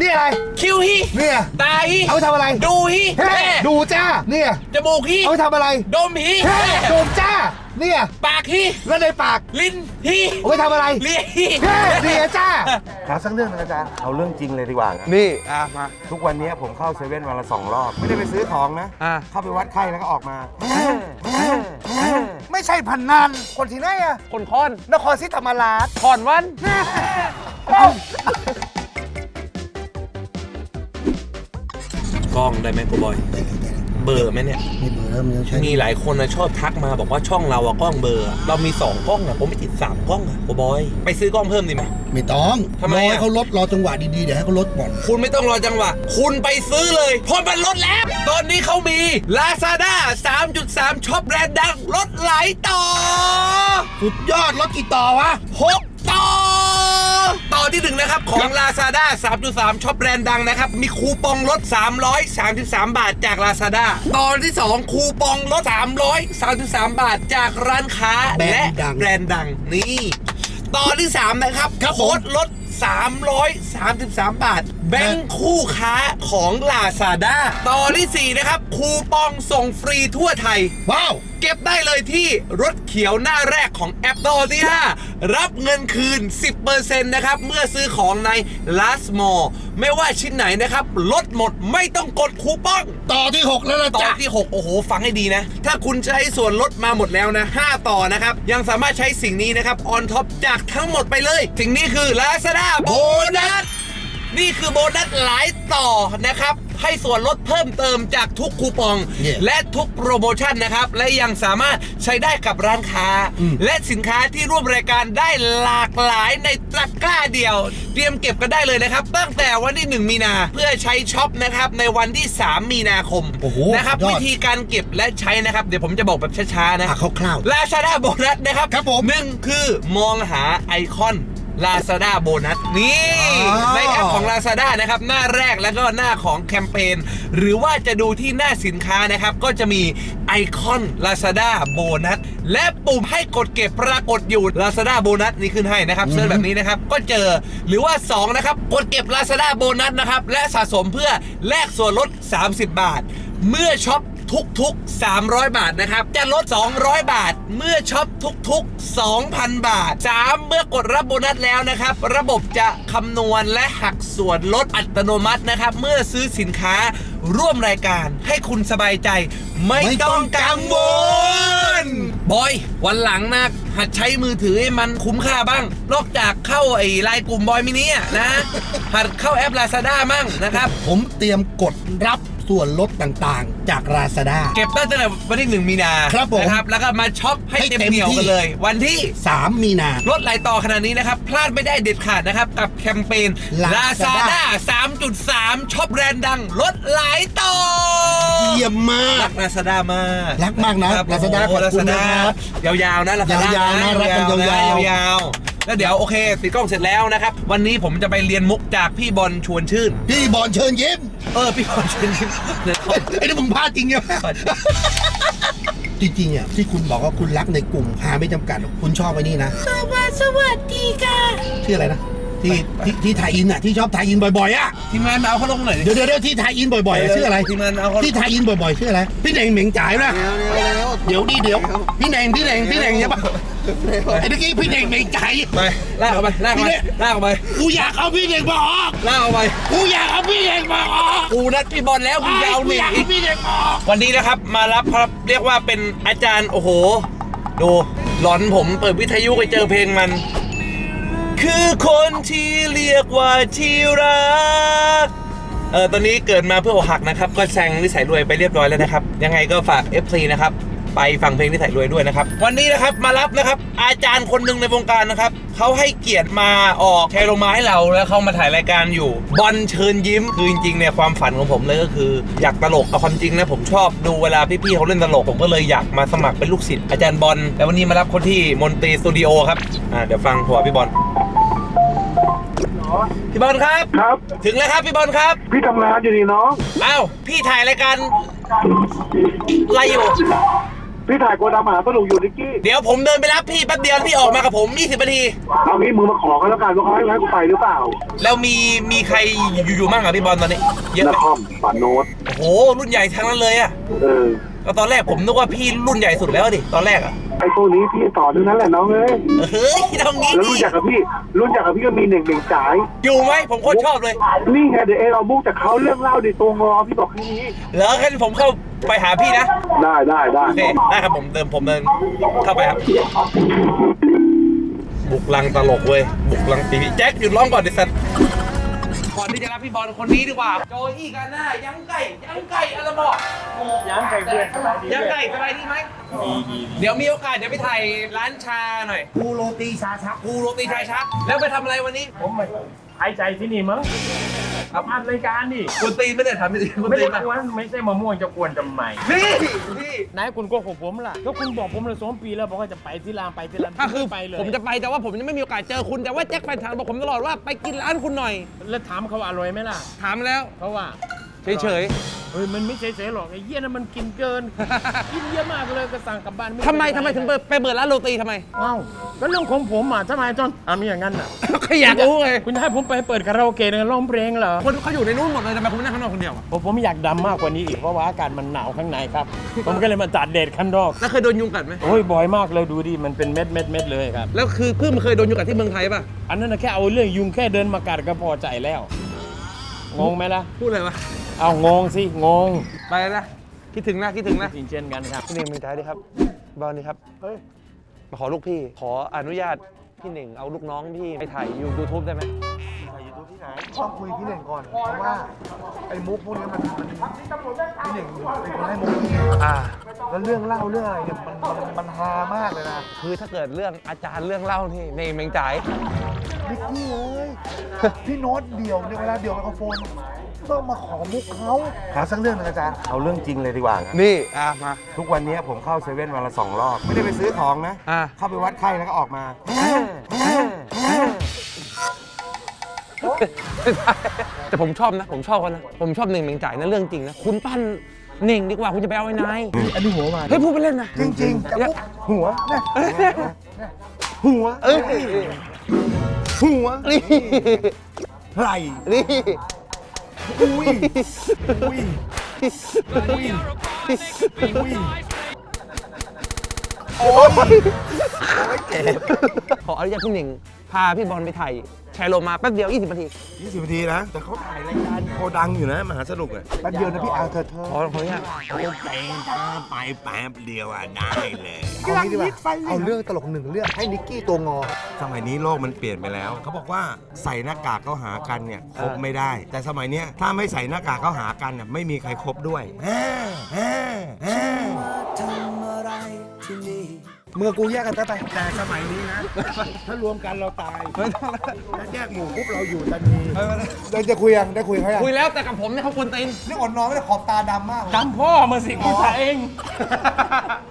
นี่อะไร คิ้วฮีเนี่ย ตาฮีเอาไปทำอะไรดูฮีเฮ้แม่ดูจ้า เนี่ย จมูกฮีเอาไปทำอะไรดมฮีเฮ้โดมจ้า เนี่ย ปากฮีแล้วในปาก ลิ้นฮีเอาไปทำอะไรเลียฮีเฮ้เดียจ้าขอสักเรื่องนะอาจารย์เอาเรื่องจริงเลยดีกว่านะนี่อะมา ทุกวันนี้ผมเข้าเซเว่นวันละสองรอบ ไม่ได้ไปซื้อของนะ อ่า เข้าไปวัดไข้แล้วก็ออกมา ไม่ใช่พันนันคนที่ไหนอะคนคอนนครศรีธรรมราช คอนวัน กล้องได้ไหมกูบอยเบอร์ไหมเนี่ย ไม่เบอร์แล้วมันยังใช้มีหลายคนนะชอบทักมาบอกว่าช่องเราอะกล้องเบอร์อะเรามีสองกล้องอะผมไม่ติดสามกล้องอะกูบอย ไปซื้อกล้องเพิ่มดีไหม ไม่ต้องทำไมรออะให้เขาลดรอจังหวะดีๆ เดี๋ยวให้เขาลดก่อนคุณไม่ต้องรอจังหวะ คุณไปซื้อเลยเพราะมันลดแล้ว ตอนนี้เขามี Lazada 3.3ช็อปแบรนด์ดังลดหลายต่อ สุดยอดลดกี่ต่อวะ 6 ต่อ ต่อที่หนึ่งนะครับ ของ Lazada 3.3ช็อปแบรนด์ดังนะครับ มีคูปองลด 333 บาทจาก Lazada ต่อที่ 2 คูปองลด 333 บาทจากร้านค้าแบรนด์และดังแบรนด์ดังนี่ต่อที่ 3 นะครับครับผมโค้ดลด 333 บาท แบงค์คู่ค้าของ Lazada ต่อที่ 4 นะครับ คูปองส่งฟรีทั่วไทย ว้าวเก็บได้เลยที่รถเขียวหน้าแรกของแอปต่อที่ 5 รับเงินคืน 10%นะครับ เมื่อซื้อของใน Last Mall ไม่ว่าชิ้นไหนนะครับ ลดหมดไม่ต้องกดคูปอง ต่อที่ 6 แล้วนะต่อจ๊ะที่ 6 โอ้โห ฟังให้ดีนะ ถ้าคุณใช้ส่วนลดมาหมดแล้วนะ 5 ต่อนะครับ ยังสามารถใช้สิ่งนี้นะครับออนท็อปจากทั้งหมดไปเลย สิ่งนี้คือ Lazada โบ นัสนี่คือโบนัสหลายต่อนะครับ ให้ส่วนลดเพิ่มเติมจากทุกคูปอง Yeah. และทุกโปรโมชั่นนะครับ และยังสามารถใช้ได้กับร้านค้า และสินค้าที่ร่วมรายการได้หลากหลายในตะกร้าเดียว เตรียมเก็บกันได้เลยนะครับ ตั้งแต่วันที่ 1 มีนาเพื่อใช้ช็อปนะครับในวันที่ 3 มีนาคมโอ้โหนะครับยอด วิธีการเก็บและใช้นะครับ เดี๋ยวผมจะบอกแบบช้าๆนะ อะคร่าว ลาซาด้าโบนัสนะครับครับผมหนึ่งคือมองหาไอคอน Lazada โบนัสนี่อ๋อ ในแอปของ Lazada นะครับหน้าแรกแล้วก็หน้าของแคมเปญหรือว่าจะดูที่หน้าสินค้านะครับ ก็จะมีไอคอน Lazada โบนัสและปุ่มให้กดเก็บปรากฏอยู่ Lazada โบนัสนี่ขึ้นให้นะครับเซิร์ชแบบนี้นะครับก็เจอหรือว่า2นะครับกดเก็บ Lazada โบนัสนะครับและสะสมเพื่อแลกส่วนลด 30 บาท เมื่อช็อป ทุกๆ 300 บาทนะครับ จะลด 200 บาท เมื่อช็อปทุกๆ 2,000 บาท 3 เมื่อกดรับโบนัสแล้วนะครับ ระบบจะคำนวณและหักส่วนลดอัตโนมัตินะครับ เมื่อซื้อสินค้าร่วมรายการให้คุณสบายใจ ไม่ไมต้องกังวลบอย วันหลังนะหัดใช้มือถือให้มันคุ้มค่าบ้าง นอกจากเข้าไอ้ไลน์กลุ่มบอยมินิอะนะหัดเข้าแอป Lazada มั่งนะครับ ผมเตรียมกดรับ ส่วนลดต่างๆ จากราซาด้าเก็บได้ตั้งแต่วันที่หนึ่งมีนาครับผมนะครับ แล้วก็มาช็อปให้ให้เต็มเต็มเหนียวที่ กันเลย วันที่3 มีนา ลดหลายต่อขนาดนี้นะครับ พลาดไม่ได้เด็ดขาดนะครับ กับแคมเปญ Lazada Lazada 3.3ช็อปแบรนด์ดัง ลดหลายต่อ เยี่ยมมาก รัก Lazada มากรักมากนะครับ Lazada โโหขอบคุณ Lazada นะครับยาวๆนะ Lazada ยาวๆนะรักกันยาวๆ ยาวๆ แล้วเดี๋ยวโอเคติดกล้องเสร็จแล้วนะครับ วันนี้ผมจะไปเรียนมุกจากพี่บอลชวนชื่น พี่บอลเชิญยิ้มเออพี่บอลชวนชื่นเนี่ยเขา ไอ้นี่มึงพลาดจริงใช่ไหมจริงๆอะที่คุณบอกว่าคุณรักในกลุ่มหาไม่จำกัดคุณชอบไอ้นี่นะสวัสสวัสดีค่ะชื่ออะไรนะที่ที่ที่ถ่ายอินอะที่ชอบถ่ายอินบ่อยๆอะทีมงานเอาเขาลงหน่อยดิ เดี๋ยวเดี๋ยวเดี๋ยวที่ถ่ายอินบ่อยๆอะชื่ออะไรทีมงานเอาเขา ที่ถ่ายอินบ่อยๆชื่ออะไรพี่เน่งเหม่งจ่ายนะเดี๋ยวดิเดี๋ยวพี่เน่งพี่เน่งพี่เน่งใช่ปะ ไอ้เมื่อกี้พี่เน่งเหม่งจ่ายไปลากออกไปลากออกไปลากออกไปกูอยากเอาพี่เน่งมาออก ลากออกไปกูอยากเอาพี่เน่งมาออก กูนัดพี่บอลแล้วกูจะเอาหกูนึ่งอยากอีเอากพี่เน่งมาออก วันนี้นะครับมารับครับเรียกว่าเป็นอาจารย์โอ้โห ดูหลอนผมเปิดวิทยุไปเจอเพลงมัน คือคนที่เรียกว่าที่รัก เออตอนนี้เกิดมาเพื่ออกหักนะครับ ก็แซงนิสัยรวยไปเรียบร้อยแล้วนะครับ ยังไงก็ฝาก FC นะครับ ไปฟังเพลงนิสัยรวยด้วยนะครับ วันนี้นะครับมารับนะครับ อาจารย์คนหนึ่งในวงการนะครับเขาให้เกียรติมาออกแคโรไม้เราแล้วเขามาถ่ายรายการอยู่บอลเชิญยิ้มคือจริงๆเนี่ยความฝันของผมเลยก็คือ อยากตลกเอาความจริงนะผมชอบดูเวลาพี่ๆเขาเล่นตลกผมก็เลยอยากมาสมัครเป็นลูกศิษย์อาจารย์บอลแต่วันนี้มารับคนที่มนตรีสตูดิโอครับอ่าเดี๋ยวฟังหัวพี่บอลพี่บอลครับ ครับ ถึงแล้วครับพี่บอลครับ พี่ทำงานอยู่นี่น้องอ้าวพี่ถ่ายรายการอะไรอยู่ พี่ถ่ายโกดังมหาสนุกอยู่นิกกี้เดี๋ยวผมเดินไปรับพี่แป๊บเดียวพี่ออกมากับผม20นาที เอางี้มึงมาขอกันแล้วกันว่าเขาให้ให้กูไปหรือเปล่าแล้วมีมีใครอยู่อยู่มั่งอะพี่บอลตอนนี้เยอะนไหมครป่าโน้ตโอ้โหรุ่นใหญ่ทั้งนั้นเลยอะเออ ก็ตอนแรกผมนึกว่าพี่รุ่นใหญ่สุดแล้วดิตอนแรกอะ ไอ้พวกนี้พี่ต่อทั้งนั้นแหละน้องเอ้ยเฮ้ยทำงี้แล้วดิรุ่นจากกับพี่รุ่นจากกับพี่ก็มีหนึ่งหนึ่งจ่าย อยู่ไหมผมโคตรชอบเลย นี่ไงเดี๋ยวเอเราบุกจากเขาเรื่องเล่าดิตัวงอพี่บอกแค่นี้แล้วงั้นผมเข้าไปหาพี่นะ ได้ได้ได้ โอเคได้ครับผมเดินผมเดินเข้าไปครับ บุกลังตลกเว้ย บุกลังตีแจ็คหยุดร้องก่อนดิสัต ก่อนที่จะรับพี่บอลคนนี้ดีกว่า โจอี้กันหน้ายังไก่ยังไก่อะไรบอกยังไก่เพื่อนยังไก่สบายดีไหมเดี๋ยวมีโอกาสเดี๋ยวไปถ่ายร้านชาหน่อยกูโรตีชาชักกูโรตีชายชักแล้วไปทำอะไรวันนี้ผมไม่หายใจที่นี่มั้ง ครับอัดรายการนี่คุณตีนไม่ได้ทำไม่ได้คุณไม่ตีได้นกวนไม่ใช่มะม่วงจะกวนทำไมนี่พี่นายคุณโกหกผมล่ะก็คุณบอกผมเลยสองปีแล้วบอกว่าจะไปที่รามไปที่รามถ้าคือไปเลย ผมจะไปแต่ว่าผมยังไม่มีโอกาสเจอคุณแต่ว่าแจ็คแฟนฉันบอกผมตลอดว่าไปกินร้านคุณหน่อย แล้วถามเขาว่าอร่อยไหมล่ะ ถามแล้วเขาว่า เฉยเฮ้ยมันไม่เฉยๆหรอกไอ้เหี้ยนั่นมันกินเกิน กินเยอะมากเลยก็สั่งกลับบ้านๆทำไมทำไมถึงไปไปเปิดร้านโรตีทำไม เอ้าก็เรื่องของผมอะทำไมจอนอะมีอย่างนั้นอะก็อยากรู้ไงคุณจะให้ผมไปเปิดคาราโอเกะเนี่ยร้องเพลงเหรอคนเขาอยู่ในนู้นหมดเลยทำไมคุณไม่นั่งข้างนอกคนเดียวอะผมผมอยากดำมากกว่านี้อีกเพราะว่าอากาศมันหนาวข้างในครับ ผมก็เลยมาจัดเดทข้างนอกแล้วเคยโดนยุงกัดไหมโอ้ยบ่อยมากเลยดูดิมันเป็นเม็ดเม็ดเม็ดเลยครับ แล้วคือเพิ่งเคยโดนยุงกัดที่เมืองไทยป่ะอันนั้นนะแค่เอาเรื่องยุงแค่เดินมากัดก็พอใจแล้วงงไหมล่ะพูดอะไรวะ เอางงสิงงไปนะคิดถึงนะคิดถึงนะจริงเช่นกันครับพี่หนึ่งมีใจดีครับบอลนี่ครับมาขอลูกพี่ขออนุญาตพี่หนึ่งเอาลูกน้องพี่ไปถ่ายยูทูบได้ไหมต้องคุยพี่หนึ่งก่อน เพราะว่าไอ้มุกพวกนี้มันมันพี่หนึ่งเป็นคนให้มุกพี่อ่าแล้วเรื่องเล่าเรื่องอะไรเนี่ยมันมันมันฮามากเลยนะคือถ้าเกิดเรื่องอาจารย์เรื่องเล่าที่ในเมงจ่ายนิกกี้เอ้ยพี่โน้ตเดี่ยวเนี่ยเวลาเดี่ยวไมโครโฟน ต้องมาขอมุกเขาขอสักเรื่องหนึงอาจารย์เอาเรื่องจริงเลยดีกว่านะนี่ อะ มา ทุกวันนี้ผมเข้าเซเว่นวันละสองรอบ ไม่ได้ไปซื้อของนะ อะเข้าไปวัดไข้แล้วก็ออกมา แต่ผมชอบนะ ผมชอบเขานะ ผมชอบหนึ่งเมงจ่ายนะเรื่องจริงนะ คุณปั้นหนึ่งดีกว่าคุณจะไปเอาไอ้นายอันนี้หัวมาเฮ้ยพูดไปเล่นนะ จริงๆจะปุ๊บหัวเนี่ยหัวเอ้ยหัวนี่ ไหลนี่ อุ้ยอุ้ยอุ้ยอุ้ยขออนุญาตพี่หนึ่งพาพี่บอลไปถ่าย ชร์โลมาแป๊บเดียว 20นาที20นาทีนะ แต่เขาถ่ายรายการโคดังอยู่นะมหาสนุกอะแป๊บเดียวนะพี่อาเธอเธอขอขออนุญาตโอเคถ้าไปแป๊บเดียวอะได้เลยเอางี้ดีกว่าเอาเรื่องตลกหนึ่งเรื่องให้นิกกี้ตัวงอ สมัยนี้โลกมันเปลี่ยนไปแล้ว เขาบอกว่าใส่หน้ากากเข้าหากันเนี่ยคบไม่ได้ แต่สมัยเนี้ยถ้าไม่ใส่หน้ากากเข้าหากันน่ะไม่มีใครคบด้วยแฮ่แฮ่แฮ่ เมื่อกูแยกกันได้ไปแต่สมัยนี้นะ ถ้ารวมกันเราตายไม่ต้องแล้วถ้าแยกหมู่ปุ๊บเราอยู่ทันทีเราจะคุยยังได้คุยเขายังคุยแล้วแต่กับผมเนี่ยเขาควรตีนนี่อ่อนน้อยไม่ได้ขอบตาดำมากเลยจำพ่อมาสิกูถ่ายเอง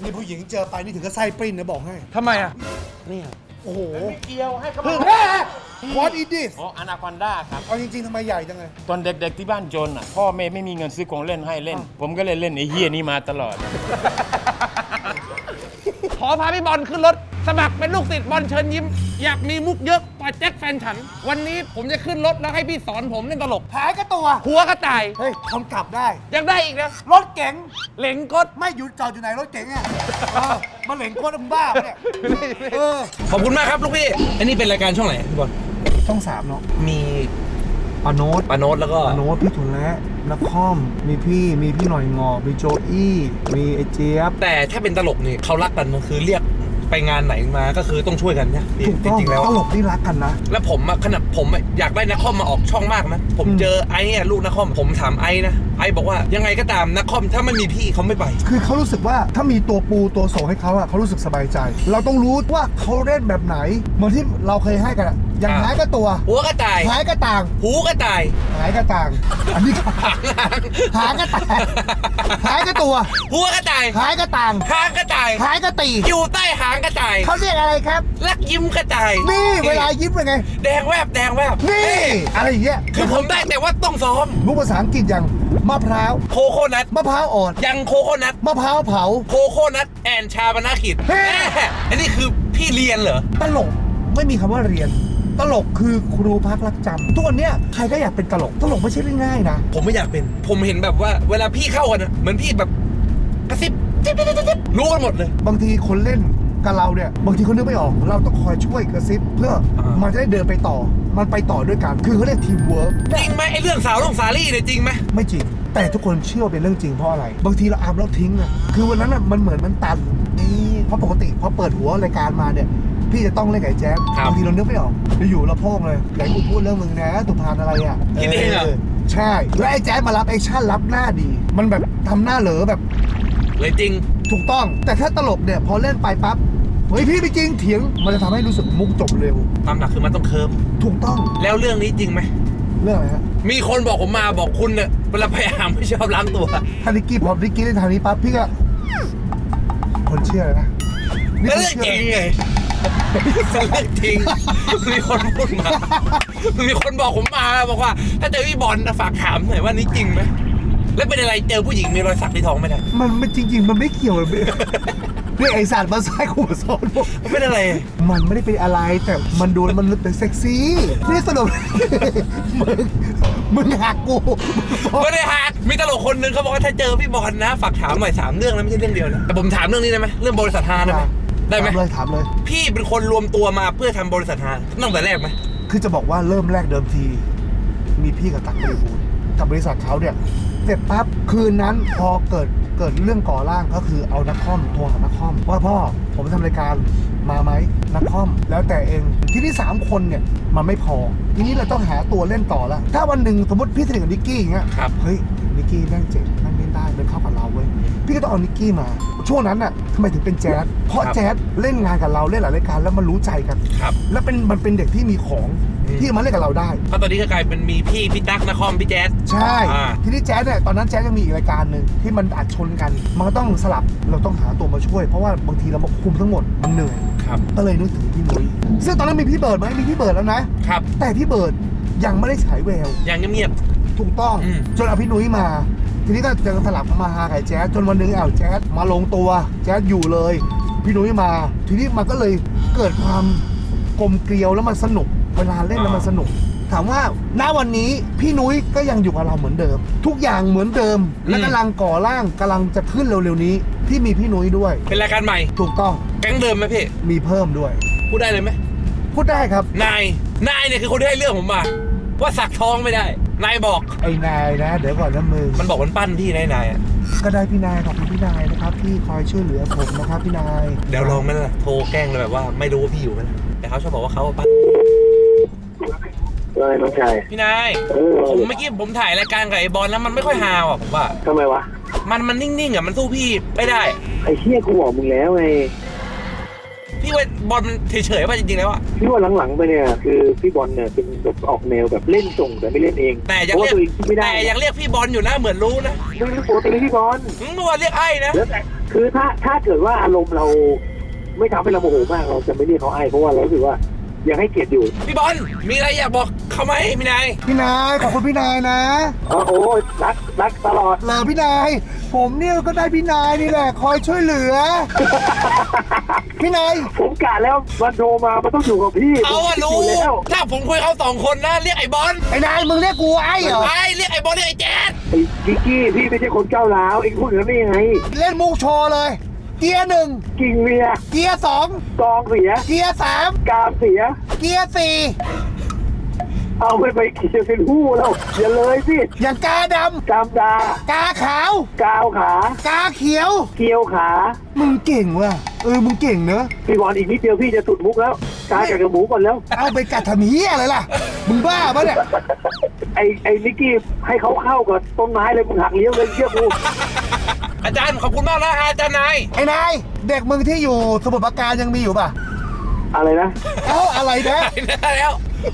นี่ผู้หญิงเจอไปนี่ถึงก็ไส้ปริ้นนะบอกให้ ทำไมอะเนี่ยโอ้โหเกี่ยวให้เขาเฮ้ย What is this อ๋ออนาคอนด้าครับ เอาจริงๆทำไมใหญ่จังเลยตอนเด็กๆที่บ้านจนอะ พ่อแม่ไม่มีเงินซื้อของเล่นให้เล่น ผมก็เลยเล่นไอ้เฮียนี้มาตลอดข อพาพี่บอลขึ้นรถ สมัครเป็นลูกศิษย์บอลเชิญยิ้ม อยากมีมุกเยอะกว่าแจ็คแฟนฉัน วันนี้ผมจะขึ้นรถแล้วให้พี่สอนผมเล่นตลกหายก็ตัว หัวกระต่ายเฮ้ยคนกลับได้ ยังได้อีกนะรถเก๋งเหล็งกดไม่หยุดจอดอยู่ไหนรถเก๋งอะเออมาเหล่งโคตรมึงบ้าปะเนี่ยเออขอบคุณมากครับลูกพี่ อันนี้เป็นรายการช่องไหนพี่บอลช่องสามเนาะมี ปาโนตปาโนตแล้วก็ปาโนตพี่ทุนและนักคอม มีพี่ มีพี่หน่อยงอ มีโจอี้ มีไอเจี๊ยบ แต่ถ้าเป็นตลกนี่เขารักกันคือเรียกไปงานไหนมาก็คือต้องช่วยกันเนี่ยถูกต้องจริงๆแล้วตลกที่รักกันนะ แล้วผมอะขนาดผมอะอยากได้นักคอมมาออกช่องมากนะผมอืมเจอไอ้เนี่ยลูกนักคอมผมถามไอ้นะ ไอ้บอกว่ายังไงก็ตามนักคอมถ้าไม่มีพี่เขาไม่ไป คือเขารู้สึกว่าถ้ามีตัวปูตัวโสให้เขาอะเขารู้สึกสบายใจ เราต้องรู้ว่าเขาเล่นแบบไหน เหมือนที่เราเคยให้กัน อะอย่างหายก็ตัว หัวกระต่ายหายก็ต่าง หูกระต่ายหายก็ต่าง อันนี้หางหางหางกระต่ายหายก็ตัว หัวกระต่ายหายก็ต่างหางกระต่ายหายก็ตีอยู่ใต้หางกระต่ายเขาเรียกอะไรครับ ลักยิ้มกระต่ายนี่เวลายิ้มเป็นไง แดงแวบแดงแวบนี่เอ้ยอะไรอย่างเงี้ยคือผมได้แต่ว่าต้องซ้อมรู้ภาษาอังกฤษอย่างมะพร้าวโคโคนัทมะพร้าวอ่อนยังโคโคนัทมะพร้าวเผาโคโคนัทแอนชาบนากิจเฮ้แม่อันนี้คือพี่เรียนเหรอตลกไม่มีคำว่าเรียน ตลกคือครูพักรักจำทุกวันเนี้ยใครก็อยากเป็นตลก ตลกไม่ใช่เรื่องง่ายนะ ผมไม่อยากเป็น ผมเห็นแบบว่าเวลาพี่เข้ากันอะเหมือนพี่แบบกระซิบจิ๊บจิ๊บจิ๊บจิ๊บรู้กันหมดเลย บางทีคนเล่นกับเราเนี่ย บางทีเขานึกไม่ออก เราต้องคอยช่วยกระซิบเพื่ออ่ามัมันจะได้เดินไปต่อ มันไปต่อด้วยกัน คือเขาเรียกทีมเวิร์กจริงไหมไอ้เรื่องสาวลงสาลี่เนี่ยจริงไหมไม่จริง แต่ทุกคนเชื่อว่าเป็นเรื่องจริงเพราะอะไร บางทีเราอามแล้วทิ้งอะคือวันนั้นอะมันเหมือนมันตันนี่เพราะปกติพอเปิดหัวรายการมาเนี่ย พี่จะต้องเล่นกับไอ้แจ๊คบางทีเรานึกไม่ออกอยู่ๆเราโพ่งเลยไหนกูพูดเรื่องมึงนะตุพานอะไรอะคิดเองเหรอ ใช่ แล้วไอ้แจ๊คมารับแอคชั่นรับหน้าดี มันแบบทำหน้าเหลอแบบเลยจริง ถูกต้อง แต่ถ้าตลกเนี่ยพอเล่นไปปั๊บเฮ้ยพี่ไม่จริงเถียง มันจะทำให้รู้สึกมุกจบเร็ว ตามหลักคือมันต้องเคิร์ฟถูกต้องแล้วเรื่องนี้จริงไหม เรื่องอะไรฮะมีคนบอกผมมาบอกคุณเนี่ยเวลาพยายามไม่ชอบล้างตัว ถ้านิกกี้พอนิกกี้เล่นทางนี้ปั๊บพี่ก็คนเชื่อเลยนะ แล้วเรื่องจริงไงเรื่องจริง มีคนพูดมา มีคนบอกผมมาบอกว่า ถ้าเจอพี่บอลนะฝากถามหน่อยว่านี่จริงไหมแล้วเป็นอะไรเจอผู้หญิงมีรอยสักที่ท้องไหมเนี่ยมันไม่จริง ๆ มันไม่เกี่ยวเลยเนี่ยไอสัตว์มาซ้ายขู่ซ้อนบอกเป็นอะไร มันไม่ได้เป็นอะไรแต่มันดูแล้วมันเป็นเซ็กซี่นี่สรุปมึงมึงหักกูไม่ได้หักมีตลกคนนึงเขาบอกว่าถ้าเจอพี่บอลนะฝากถามหน่อยสามเรื่องนะไม่ใช่เรื่องเดียวนะแต่ผมถามเรื่องนี้ได้ไหมเรื่องบริษัทฮาได้ไหม ได้ไหมถามเลยถามเลย พี่เป็นคนรวมตัวมาเพื่อทำบริษัทฮาตั้งแต่แรกไหมคือจะบอกว่าเริ่มแรกเดิมที มีพี่กับตั๊กบริบูรณ์กับบริษัทเขาเนี่ยเสร็จปั๊บคืนนั้นพอเกิดเกิดเรื่องก่อร่างก็คือเอานักคอมโทรหานักคอมว่าพ่อผมทำรายการมาไหมนักคอม แล้วแต่เองที่นี่สามคนเนี่ยมันไม่พอ ทีนี้เราต้องหาตัวเล่นต่อแล้วถ้าวันหนึ่งสมมติพี่สนิทกับนิกกี้อย่างเงี้ย ครับ เฮ้ยนิกกี้แม่งเจ๋งแม่งเล่นได้เป็นเข้ากับเราเว้ย พี่ก็ต้องเอานิกกี้มา ช่วงนั้นน่ะทำไมถึงเป็นแจ๊สเพราะครับแจ๊สเล่นงานกับเราเล่นหลายรายการแล้วมันรู้ใจกัน ครับ แล้วเป็นมันเป็นเด็กที่มีของอืม ที่มาเล่นกับเราได้ ก็ตอนนี้ก็กลายเป็นมีพี่พี่ตั๊กนครพี่แจ๊ส ใช่ อ่า ทีนี้แจ๊สเนี่ยตอนนั้นแจ๊สยังมีอีกรายการหนึ่งที่มันอัดชนกัน มันก็ต้องสลับเราต้องหาตัวมาช่วย เพราะว่าบางทีเรามาคุมทั้งหมดมันเหนื่อย ครับ ก็เลยนึกถึงพี่นุ้ยซึ่งตอนนั้นมีพี่เบิร์ดไหมมีพี่เบิร์ดแล้วนะ ครับแต่พี่เบิร์ดยังไม่ได้ฉายแวว อย่างเงียบ ถูกต้องอืม จนเอาพี่นุ้ยมา ทีนี้ก็จะสลับมาหาไก่แจ๊สจนวันหนึงอ้าวแจ๊สมาลงตัว แจ๊สอยู่เลย พี่นุ้ยมา ทีนี้มันก็เลยเกิดความกลมเกลียวแล้วมันสนุก เวลาเล่นแล้วมันสนุก ถามว่าณวันนี้พี่นุ้ยก็ยังอยู่กับเราเหมือนเดิม ทุกอย่างเหมือนเดิม และกำลังก่อร่างกำลังจะขึ้นเร็วๆนี้ ที่มีพี่นุ้ยด้วยๆเป็นรายการใหม่ ถูกต้องแก๊งเดิมไหมพี่ มีเพิ่มด้วย พูดได้เลยไหมพูดได้ครับ นาย นายเนี่ยคือคนที่ให้เรื่องผมมา ว่าสักท้องไม่ได้ นายบอก ไอ้นายนะ เดี๋ยวก่อนนะมึงมันบอกมันปั้นพี่นายนายอะก็ได้พี่นายขอบคุณพี่นายนะครับที่คอยช่วยเหลือผมนะครับพี่นายเดี๋ยวลองไหมล่ะโทรแกล้งเลยแบบว่าไม่รู้ว่าพี่อยู่ไหมล่ะแต่เขาชอบบอกว่าเขาอะปั้นอะไรน้องชายพี่นายเออผมเมื่อกี้ผมถ่ายรายการกับไอ้บอลแล้วมันไม่ค่อยฮาวอะผมว่า ทำไมวะ มันมันนิ่งๆอะมันสู้พี่ไม่ได้ ไอ้เชี่ยกูบอกมึงแล้วไง พี่ว่าบอลมันเฉยๆป่ะจริงๆแล้วอะพี่ว่าหลังๆไปเนี่ยคือพี่บอลเนี่ยเป็นแบบออกแนวแบบเล่นส่งแต่ไม่เล่นเองแต่ยังเพราะเรีว่ายกตัวเองคิดไม่ได้แต่ยังเรียกพี่บอลอยู่นะเหมือนรู้นะไม่รู้ปกติพี่บอล อืมเมื่อวานเรียกไอ้นะ แล้วแต่คือถ้าถ้าเกิดว่าอารมณ์เราไม่ทำให้เราโมโหมากเราจะไม่เรียกเขาไอ้เพราะว่าเรารู้สึกว่า ยังให้เกียรติอยู่พี่บอลมีอะไรอยากบอกเขาไหมพี่นายพี่นายขอบคุณพี่นายนะอ๋อโอ้ยรักรักตลอดเลอพี่นาย ผมเนี่ยก็ได้พี่นายนี่แหละคอยช่วยเหลือ พี่นายผมกะแล้วมันโทรมามันต้องอยู่กับพี่เขาอะผมรู้คิดอยู่แล้วถ้าผมคุยกับเขาสองคนนะเรียกไอ้บอลไอ้นายมึงเรียกกูไอ้เหรอไอ้เรียกไอ้บอลเรียกไอ้แจ๊ดไอ้กิกกี้พี่ไม่ใช่คนเจ้าร้าวเองพูดอย่างนั้นได้ยังไงเล่นมุกโชว์เลย เกียร์หนึ่งกิ่งเมียเกียร์สองกองเสีย เกียร์สามกามเสีย เกียร์สี่เอาไปไปเขียนเป็นหู้แล้วอย่าเลยสิอย่างกาดกามดาำกาขาว กาวขา กาเขียว เกียวขา มึงเก่งว่ะเออมึงเก่งเนอะพี่บอลอีกนิดเดียวพี่จะสุดมุกแล้วกาจากกระหมูก่อนแล้ว เอาไปกัดทำเฮียอะไรล่ะ มึงบ้าปะเนี่ยไอ้ไอ้นิกกี้ให้เขาเข้ากับต้นไม้เลยมึงหักเลี้ยวเลยเชื่อกู อาจารย์ขอบคุณมากนะอาจารย์นาย ไอ้นายเด็กมึงที่อยู่สมุทรปราการยังมีอยู่ป่ะอะไรนะเอ้าอะไรนะได้แล้ว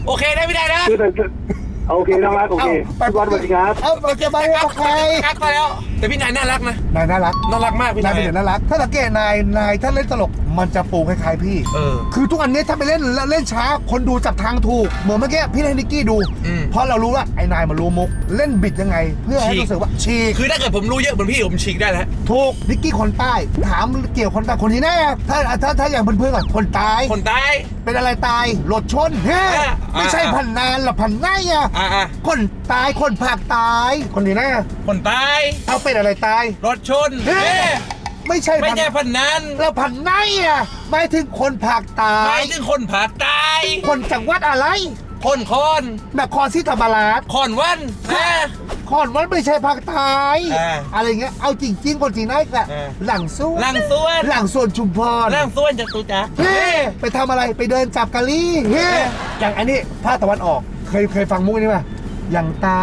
โอเคได้ไม่ได้นะคือแต่โอเคน้องรักโอเคพี่บอลสวัสดีครับเอ้าโอเคบายโอเคกักไปแล้ว แต่พี่นายน่ารักนะนายน่ารักน่ารักมากพี่ายยนานเป็นเด็กน่ารัก ถ้าสังเกตนายนายถ้าเล่นตลก มันจะปูคล้ายๆพี่ เออ คือทุกอันนี้ถ้าไปเล่นแล้วเล่นช้า คนดูจับทางถูก เหมือนเมื่อกี้พี่ให้นิกกี้ดู อืม เพราะเรารู้ว่าไอ้นายมันรู้มุก เล่นบิดยังไง เพื่อให้ฉีกรู้สึกว่าฉีก คือถ้าเกิดผมรู้เยอะเหมือนพี่ผมฉีกได้แล้ว ถูกนิกกี้คนใต้ ถามเกี่ยวคนใต้คนนี้แน่ถ้าถ้าถ้าอย่างเพื่อนๆก่อนคนตาย คนใต้เป็นอะไรตายรถชนเฮ้อ่าไม่ใช่อ่าพันนานหรอพันไงอะอะอะคนตายคนผากตาย คนนี้แน่คนใต้เอาเป็นอะไรตาย รถชนเฮ้เอ๊ะ ไม่ใช่ไม่พันใช่พันนั้นแล้วพันไงอะหมายถึงคนผากตาหมายยถึงคนผากใต้คนจังหวัดอะไร คนคอนนครศรีธรรมราชคอนวันนะ คอนวันไม่ใช่ภาคใต้อ่าอะไรเงี้ยเอาจริง ๆ คนที่ไหนกะอ่า หลังสู้ลังส่วนหลังส่วนชุมพรลังส่วนจากตุจักรเฮ้ไปทำอะไรไปเดินจับกะลี่เฮ้อย่างอันนี้ภาคตะวันออกเคยเคยฟังมุกนี้ป่ะอย่างตา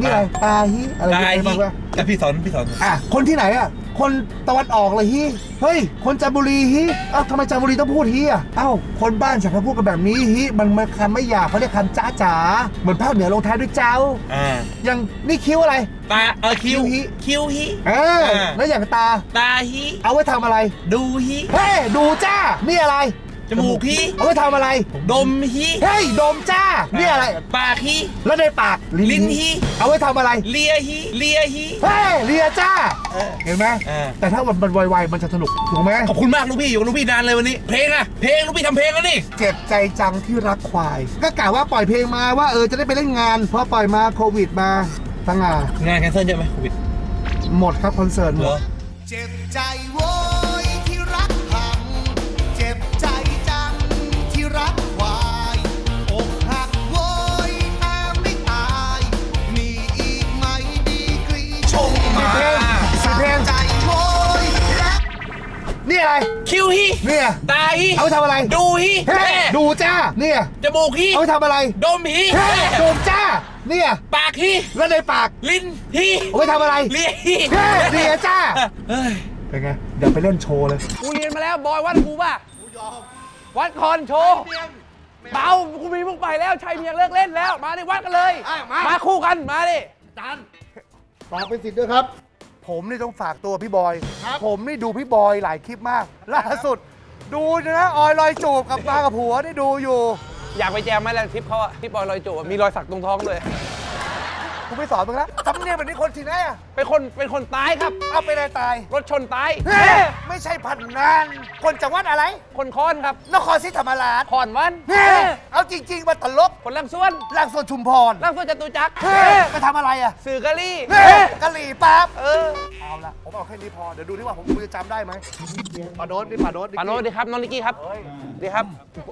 นี่อะไรตาฮิอะไรตายเคยฟัที่งป่ะแต่พี่สอนพี่สอน อะคนที่ไหนอะ คนตะวันออกเลยฮิเฮ้ย คนจันทบุรีฮิเอ้าทำไมจันทบุรีต้องพูดฮิอะเอ้าคนบ้านฉันเขาพูดกันแบบนี้ฮิมันมันคำไม่หยาบเขาเรียกคำจ้าจ๋าเหมือนภาคเหนือลงท้ายด้วยเจ้าอ่าอย่างนี่คิ้วอะไร ตาเออคิวคิ้วฮิคิวฮิเอออ่าแล้วอย่างตา ตาฮิเอาไว้ทำอะไร ดูฮิเฮ้ยดูจ้านี่อะไร จมูกฮิเอาไว้ทำอะไร ดมฮิเฮ้ยดมจ้านี่อะไร ปากฮิแล้วในปากลิ้นฮิเอาไว้ทำอะไร เลียฮิเลียฮิเฮ้ยเลียจ้าเห็นไหมเออแต่ถ้ามันไวๆมันจะสนุกถูกไหมขอบคุณมากลูกพี่อยู่กับลูกพี่นานเลยวันนี้ เพลงอะเพลงลูกพี่ทำเพลงแล้วนี่เจ็บใจจังที่รักควาย ก็กะว่าปล่อยเพลงมาว่าเออจะได้ไปเล่นงานพอปล่อยมาโควิดมาตั้งงานงานแคนเซิลเยอะไหมโควิดหมดครับคอนเสิร์ตหมเหรดอเจ็บ อะไร คิวฮิเนี่ย ตาฮิเอาไปทำอะไรดูฮิเฮ้ยแม่ดูจ้า เนี่ย จมูกฮิเอาไปทำอะไรดมฮิเฮ้ยดมจ้า เนี่ย ปากฮิแล้วในปาก ลิ้นฮิเอาไปทำอะไรเลียฮิเฮ้ยเลียจ้า เฮ้ย เป็นไง เดี๋ยวไปเล่นโชว์เลย กูเรียนมาแล้วบอยวัดกูป่ะวัดคอนโชว์เบากูมีมึงไปแล้วชัยเมียงเลิกเล่นแล้ว มาดิวัดกันเลย มาคู่กัน มาดิฝากเป็นสิทธิ์ด้วยครับ ผมนี่ต้องฝากตัวพี่บอยผมนี่ดูพี่บอยหลายคลิปมาก ล่าสุด ดูนะออยลอยจูบกับมากับผัวได้ดูอยู่ อยากไปแจมไหมล่ะทริปเขาอะที่ปอยลอยจูบอะมีรอยสักตรงท้องเลย กูไม่สอนมึงแล้วสำเนียงแบบนี้คนที่ไหนอะเป็นคนเป็นคนตายครับ เอาไปเลยตายรถชนตายเฮ้ยไม่ใช่พันนานคนจังหวัดอะไร คนค้อนครับนครศรีธรรมราชขอนวันเฮ้ยเอาจริง ๆ มาตลกคนลังส่วนล่างส่วนชุมพรลังส่วนจตุจักรเฮ้ยไปทำอะไรอะสื่อกะลี่เฮ้ยกะหรี่ปั๊บเออเอาละผม เอาแค่นี้พอ เดี๋ยวดูที่ว่าผมกูจะจำได้ไหมปาโดนนี่ปาโดนปาโนดีครับน้องนิกกี้ครับดีครับ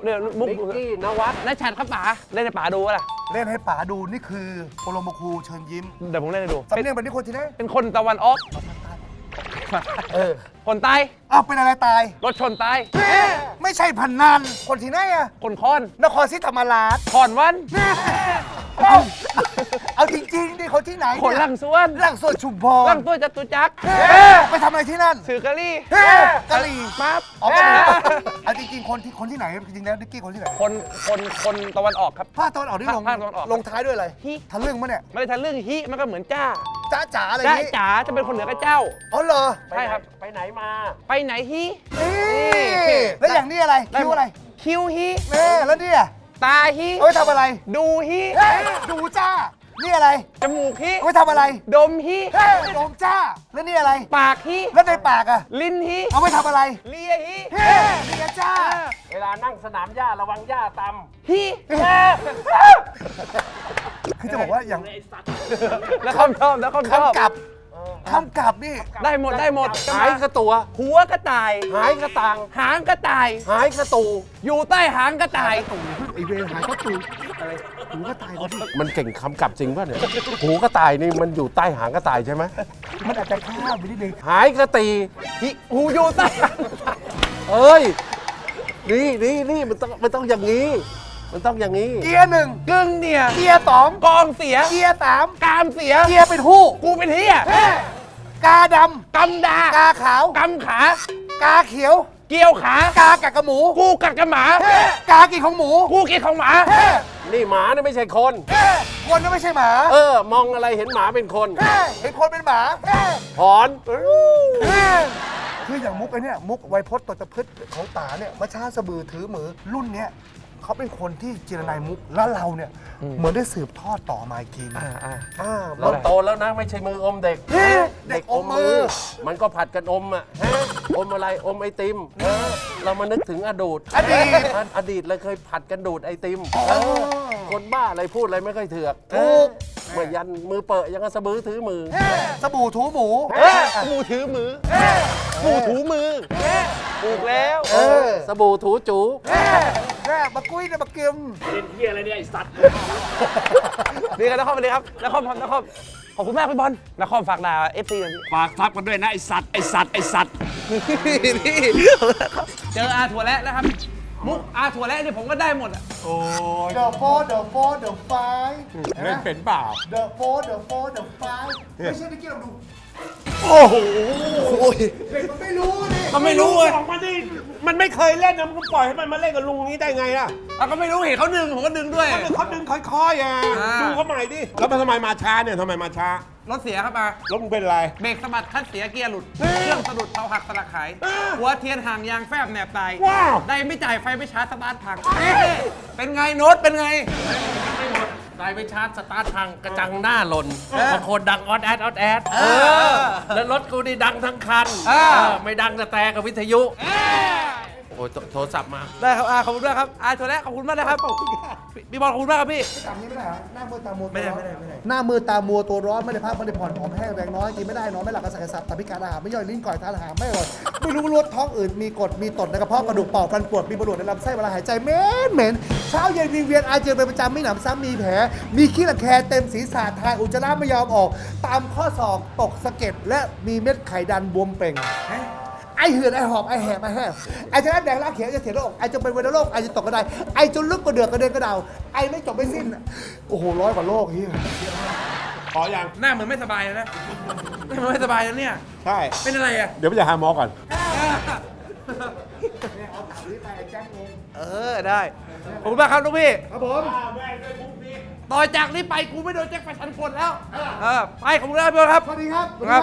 เดี๋ยวมุกนิกกี้นวัดนัชชัดครับป๋าเล่นในป๋าดูวะล่ะเล่นให้ป๋าดูนี่คือโปรโมคูเชิญยิ้มเดี๋ยวผมเล่นให้ดูสำเนียงแบบนี้คนที่ไหนเป็นคนตะวันออกเออคนใต้อ้าวเป็นอะไรตาย รถชนใต้เฮ้ยไม่ใช่พันนันคนที่ไหนอะคนค้อน นครศรีธรรมราชขอนวัน เอาเอาจริงๆดิคนที่ไหนคนเยลังส่วน หลังส่วนชุมพรลังตัวจตุจักรเฮ้ยไปทำอะไรที่นั่นสื่อกะลี่เฮ้ยกะหรี่ปั๊บอ๋อกะหรี่เอาจริงๆคนที่คนที่ไหนจริงๆแล้วนิกกี้คนที่ไหนคนคนคนตะวันออกครับ ภาคตะวันออกนี่ลงภาคตะวันออกลงท้ายด้วยอะไรฮิ ทะลึ่งมะเนี่ยไม่ได้ทันเรื่องฮิมันก็เหมือนจ้าจ้าจ๋าอะไรจ้านี้จ๋าจะเป็นคนเหนือกับเจ้า อ๋อเหรอใช่ครับ ไปไหนมา ไปไหนฮินี่แล้วอย่างนี้อะไรคิ้วอะไรคิวฮิแม่แล้วเนี่ย ตาฮิเอาไว้ทำอะไร ดูฮิเฮ้ยดูจ้า นี่อะไรจมูกฮิเอาไว้ทำอะไร ดมฮิเฮ้ยโดมจ้า แล้วนี่อะไร ปากฮิแล้วในปากอะลิ้นฮิเอาไว้ทำอะไร เลียฮิเฮ้ยนี่ไงจ้า เวลานั่งสนามหญ้าระวังหญ้าตำฮิคือจะบอกว่าอย่าง แล้วคำชอบแล้วคำชอบ คำกลับ คำกลับนี่ ได้หมดได้หมดหายกระตัว หัวกระต่าย หายกระตัง หางกระต่าย หายกระตูอยู่ใต้หางกระต่ายไอเวรหายก็ตูอะไรหูก็ตายแล้วดิมันเก่งคำกลับจริงป่ะเนี่ยหูกระต่ายนี่มันอยู่ใต้หางกระต่ายใช่ไหมมันอาจจะข้ามไปนิดนึงหายกระตีฮิหูอยู่ใต้หางเอ้ยนี่นี่นี่มันต้องมันต้องอย่างนี้ มันต้องอย่างนี้ เกียร์หนึ่งกึ่งเนี่ย เกียร์สองกองเสีย เกียร์สามกามเสีย เกียร์เป็นหู้กูเป็นเฮียเฮ้ยกาดกำดาำกาขาว กำขา กาเขียว เกี่ยวขา กากัดกับหมูกูกัดกับหมากากินของหมูกูกินของหมานี่หมาเนี่ยไม่ใช่คนคนก็ไม่ใช่หมาเออ มองอะไรเห็นหมาเป็นคนเห็นคนเป็นหมาถอนคืออย่างมุกไอเนี่ยมุกไวยพจน์ตตะพืชของตาเนี่ยมาชาสะบือถือมือรุ่นเนี้ย เขาเป็นคนที่จิรนายมุกแล้วเราเนี่ยเหมือนได้สืบทอดต่อมาอีกทีนึงอ่าเราโตแล้วนะไม่ใช่มืออมเด็ก เฮ้เด็กอมมือ มันก็ผัดกันอมอะฮะอมอะไรอมไอติมเออเรามานึกถึงอดีตอดีต อดีตเลยเคยผัดกันดูดไอติมคนบ้าอะไรพูดอะไรไม่ค่อยเถือกถูกเหมือนยันมือเปิดยังกระสะบือถือมือสบู่ถูหมูกูถือมือกูถูมือ ถูกแล้วเออสบู่ถูจู แม่มากุ้ยเนี่ยมาเกมนี่กันนครไปเลยครับนครครับนครขอบคุณมากพี่บอลนครฝากด่าเอฟซีกันพี่ฝากทับกันด้วยนะไอสัตว์ไอสัตว์ไอสัตว์นี่เจออาถั่วแล้วนะครับ มุกอาถั่วแล้วนี่ผมก็ได้หมดอะเดอะโฟเดอะโฟเดอะไฟเล่นเป็นเปล่า เดอะโฟเดอะโฟเดอะไฟไม่ใช่เมื่อกี้เราดู โอ้โหเด็กมันไม่รู้นี่ก็ไม่รู้เลยบอกมาดิมันไม่เคยเล่นนะมันก็ปล่อยให้มันมาเล่นกับลุงนี้ได้ไงล่ะอะก็ไม่รู้เห็นเขาดึงผมก็ดึงด้วย เขาดึงค่อยๆอะอ่า ดูเขาใหม่ดิแล้วมันทำไมมาช้าเนี่ยทำไมมาช้ารถเสียครับมาแล้วมึงเป็นไร เบรกสะบัดคันเสียเกียร์หลุดเครื่องสะดุดเตาหักสลักหายหัวเทียนห่างยางแฟบแหนบตายว้าว ได้ไม่จ่ายไฟไม่ชาร์จสตาร์ทพัง เป็นไงโน้ตเป็นไง ไม่หมดตายไปชาร์จสตาร์ทพังกระจังหน้าหล่นบางคนดังออดแอดออดแอดแล้วรถกูนี่ดังทั้งคัน เออเออไม่ดังแต่แต่กับวิทยุ โอ้ยโทโทรศัพท์มา ได้ครับอาขอบคุณด้วยครับอาถั่วแล้วขอบคุณมากนะครับพี่พี่บอลขอบคุณมากครับพี่ จำนี้ไม่ได้เหรอหน้ามือตามัวไม่ได้ไม่ได้ไม่ได้ หน้ามือตามัวตัวร้อนไม่ได้พักไม่ได้ผ่อนผอมแห้งแรงน้อยกินไม่ได้นอนไม่หลับกระสับกระส่ายตับพิการอาหารไม่ย่อยลิ้นก่อยทานอาหารไม่อร่อยไม่รู้รสท้องอืดมีกรดมีตดในกระเพาะกระดูกเป่าฟันปวดมีประหลวดในลำไส้เวลาหายใจเหม็นเหม็นเช้าเย็นวิงเวียนอาเจียนเป็นประจำไม่หนำซ้ำมีแผลมีขี้ระแคเต็มศีรษะทายอุจจาระไม่ยอมออก ตามข้อศอกตกสะเก็ดและมีเม็ดไข่ดันบวมเป่ง ไอเหือดไอหอบไอแหบไอแห้งไอจะนั้นแดงลากเขียวจะเสียโรคไอจะเป็นวัณโรคไอจะตกกระไดไอจนลึกกระเดือกกระเด็นกระเดาไอไม่จบไม่สิ้นโอ้โหร้อยกว่าโรคเฮียขออย่างหน้าเหมือนไม่สบายเลยนะหน้าเหมือนไม่สบายแล้วเนี่ย ใช่ เป็นอะไรอะ เดี๋ยวไปจะหาหมอก่อน เออได้ขอบคุณมากครับลูกพี่ครับผมต่อจากนี้ไปกูไม่โดนแจ็คแฟชั่นคนแล้วเออไปขอบคุณครับพี่บอลครับสวัสดีครับครับ